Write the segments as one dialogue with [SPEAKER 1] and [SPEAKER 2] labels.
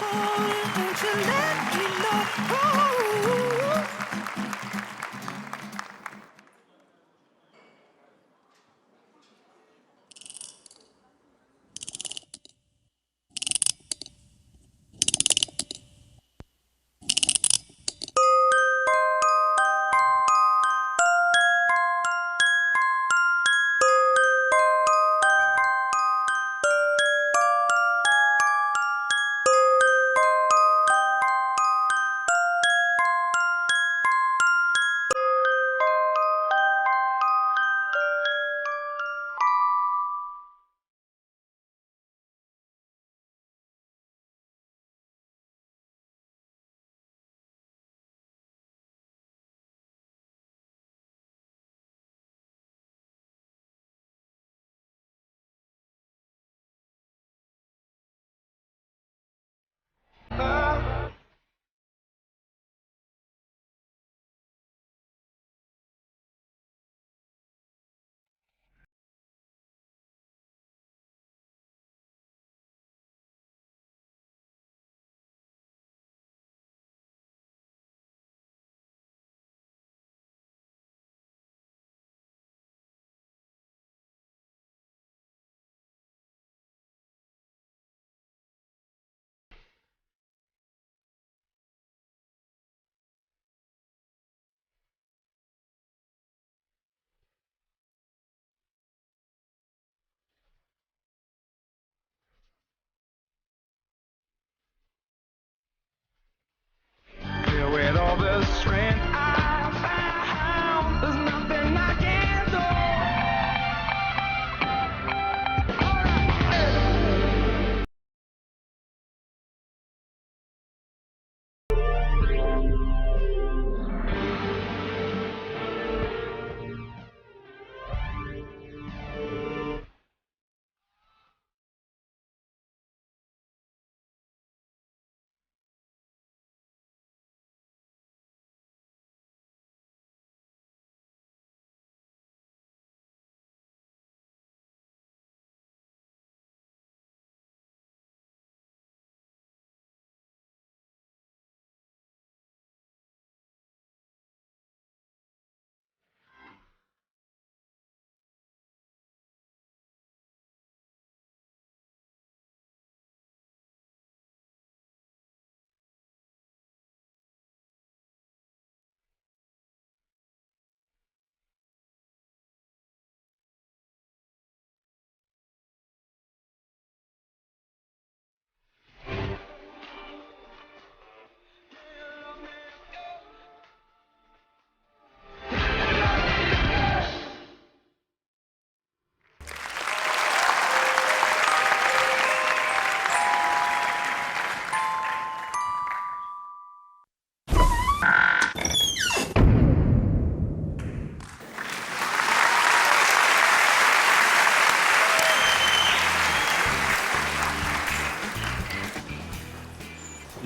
[SPEAKER 1] falling, won't you let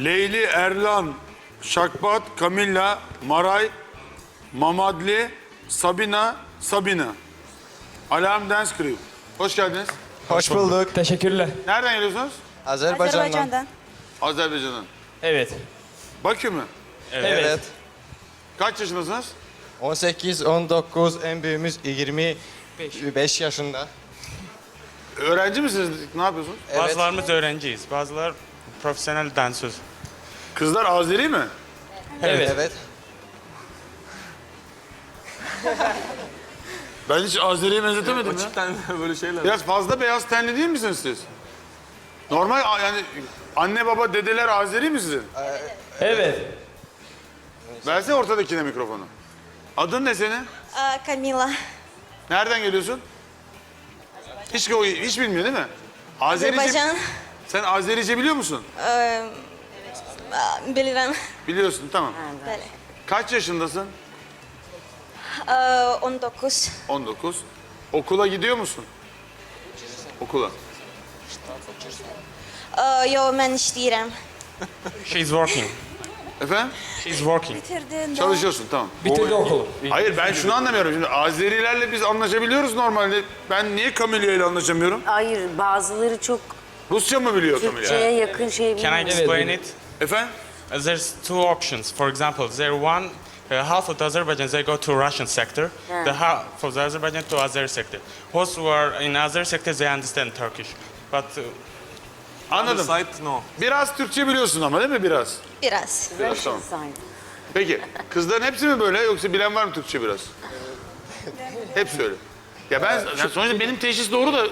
[SPEAKER 2] Leyli, Erlan, Şakbat, Kamilla, Maray, Mamadli, Sabina, Sabina. Alarm Dance Crew. Hoş geldiniz.
[SPEAKER 3] Hoş bulduk.
[SPEAKER 4] Teşekkürler.
[SPEAKER 2] Nereden geliyorsunuz?
[SPEAKER 3] Azerbaycan'dan.
[SPEAKER 5] Azerbaycan'dan.
[SPEAKER 2] Azerbaycan'dan.
[SPEAKER 4] Evet.
[SPEAKER 2] Bakü mü?
[SPEAKER 3] Evet.
[SPEAKER 2] Kaç yaşındasınız?
[SPEAKER 3] 18, 19, en büyüğümüz 25 yaşında.
[SPEAKER 2] Öğrenci misiniz? Ne yapıyorsunuz?
[SPEAKER 3] Evet.
[SPEAKER 6] Bazılarımız öğrenciyiz, bazılar profesyonel dansöz.
[SPEAKER 2] Kızlar Azeri mi?
[SPEAKER 4] Evet.
[SPEAKER 3] Evet.
[SPEAKER 2] Ben hiç Azeri'ye benzetemedim ya.
[SPEAKER 6] böyle şeyler.
[SPEAKER 2] Biraz fazla beyaz tenli değil misiniz siz? Normal a- yani anne baba dedeler Azeri mi sizin?
[SPEAKER 4] Evet.
[SPEAKER 2] Versene ortadakine mikrofonu. Adın ne senin?
[SPEAKER 5] Aa, Camila.
[SPEAKER 2] Nereden geliyorsun? Hiç, hiç bilmiyor değil mi? Azerice,
[SPEAKER 5] Azerbaycan.
[SPEAKER 2] Sen Azerice biliyor musun?
[SPEAKER 5] Ee, aa, bilirim.
[SPEAKER 2] Biliyorsun tamam.
[SPEAKER 5] Böyle.
[SPEAKER 2] Kaç yaşındasın?
[SPEAKER 5] Aa, 19.
[SPEAKER 2] 19. Okula gidiyor musun? Okula.
[SPEAKER 5] Aa, yo, ben işleyirəm.
[SPEAKER 6] She's working.
[SPEAKER 2] Efendim?
[SPEAKER 6] She's working.
[SPEAKER 5] Bitirdin.
[SPEAKER 2] Çalışıyorsun tamam.
[SPEAKER 4] Bitirdi okulu.
[SPEAKER 2] Hayır ben şunu anlamıyorum. Şimdi Azerilerle biz anlaşabiliyoruz normalde. Ben niye Kamilya ile anlaşamıyorum?
[SPEAKER 7] Hayır bazıları çok
[SPEAKER 2] Rusça mı biliyor Camila?
[SPEAKER 7] Türkçe'ye yakın şey
[SPEAKER 6] Can I
[SPEAKER 7] bilmiyorum.
[SPEAKER 6] explain it?
[SPEAKER 2] Efendim?
[SPEAKER 6] Uh, There's two options. For example, there one uh, half of the Azerbaijan they go to Russian sector, the half of the Azerbaijan to other sector. Those who are in other sector they understand Turkish, but uh,
[SPEAKER 2] Anladım.
[SPEAKER 8] no.
[SPEAKER 2] Biraz Türkçe biliyorsun ama değil mi biraz?
[SPEAKER 5] Biraz.
[SPEAKER 2] Biraz tamam.
[SPEAKER 7] Sign.
[SPEAKER 2] Peki kızların hepsi mi böyle yoksa bilen var mı Türkçe biraz? Hepsi öyle. Ya ben ya sonuçta benim teşhis doğru da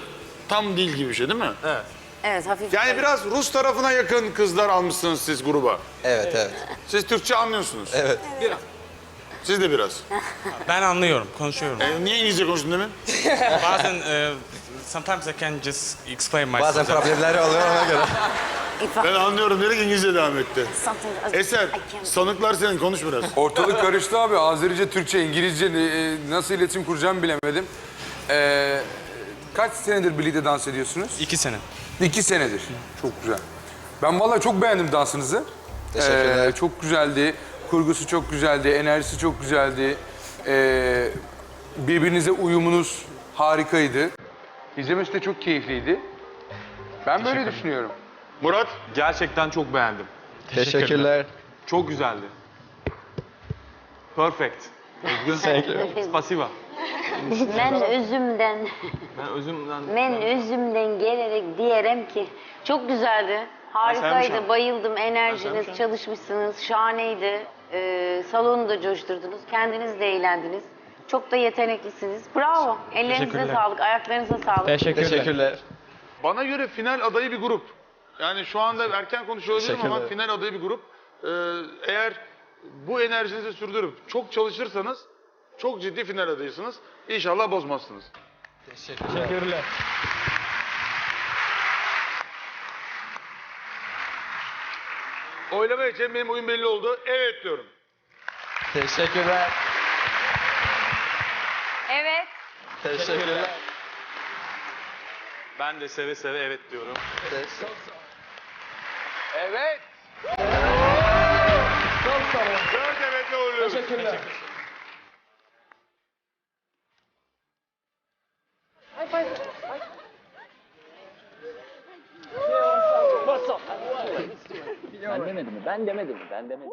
[SPEAKER 2] tam değil gibi bir şey değil mi?
[SPEAKER 7] Evet hafif.
[SPEAKER 2] Yani biraz Rus tarafına yakın kızlar almışsınız siz gruba.
[SPEAKER 3] Evet, evet.
[SPEAKER 2] Siz Türkçe anlıyorsunuz.
[SPEAKER 3] Evet.
[SPEAKER 2] Siz de biraz.
[SPEAKER 6] ben anlıyorum, konuşuyorum.
[SPEAKER 2] E, niye İngilizce konuştun demin?
[SPEAKER 6] Bazen uh, sometimes I can just explain myself.
[SPEAKER 3] Bazen problemleri oluyor ona göre.
[SPEAKER 2] Ben anlıyorum diyerek İngilizce devam etti. Eser, sanıklar senin konuş biraz.
[SPEAKER 8] Ortalık karıştı abi. Azerice, Türkçe, İngilizce e, nasıl iletişim kuracağımı bilemedim. Ee, kaç senedir birlikte dans ediyorsunuz?
[SPEAKER 6] İki sene.
[SPEAKER 8] İki senedir. Çok güzel. Ben vallahi çok beğendim dansınızı.
[SPEAKER 3] Teşekkürler.
[SPEAKER 8] Ee, çok güzeldi. Kurgusu çok güzeldi. Enerjisi çok güzeldi. Ee, birbirinize uyumunuz harikaydı. İzlemesi de çok keyifliydi. Ben böyle düşünüyorum.
[SPEAKER 2] Murat,
[SPEAKER 9] Gerçekten çok beğendim.
[SPEAKER 3] Teşekkürler.
[SPEAKER 9] Çok güzeldi. Perfect. Spasiba.
[SPEAKER 10] Ben özümden,
[SPEAKER 9] Ben özümden...
[SPEAKER 10] ben özümden gelerek diyelim ki çok güzeldi. Harikaydı,
[SPEAKER 9] sevmişim.
[SPEAKER 10] bayıldım. Enerjiniz,
[SPEAKER 9] sevmişim.
[SPEAKER 10] çalışmışsınız, şahaneydi. Ee, salonu da coşturdunuz, kendiniz de eğlendiniz. Çok da yeteneklisiniz. Bravo. Ellerinize
[SPEAKER 6] Teşekkürler.
[SPEAKER 10] sağlık, ayaklarınıza sağlık.
[SPEAKER 4] Teşekkürler.
[SPEAKER 3] Teşekkürler.
[SPEAKER 2] bana göre final adayı bir grup. Yani şu anda erken konuşuyor olabilirim ama final adayı bir grup. Ee, eğer bu enerjinizi sürdürüp çok çalışırsanız çok ciddi final adayısınız. İnşallah bozmazsınız.
[SPEAKER 4] Teşekkürler.
[SPEAKER 2] Oylama için benim oyun belli oldu. Evet diyorum.
[SPEAKER 3] Teşekkürler.
[SPEAKER 10] Evet.
[SPEAKER 3] Teşekkürler.
[SPEAKER 9] Ben de seve seve evet diyorum.
[SPEAKER 8] Evet.
[SPEAKER 2] Dört evetle uğurluyoruz.
[SPEAKER 4] Teşekkürler.
[SPEAKER 11] Ben demedim mi? Ben demedim mi? Ben demedim.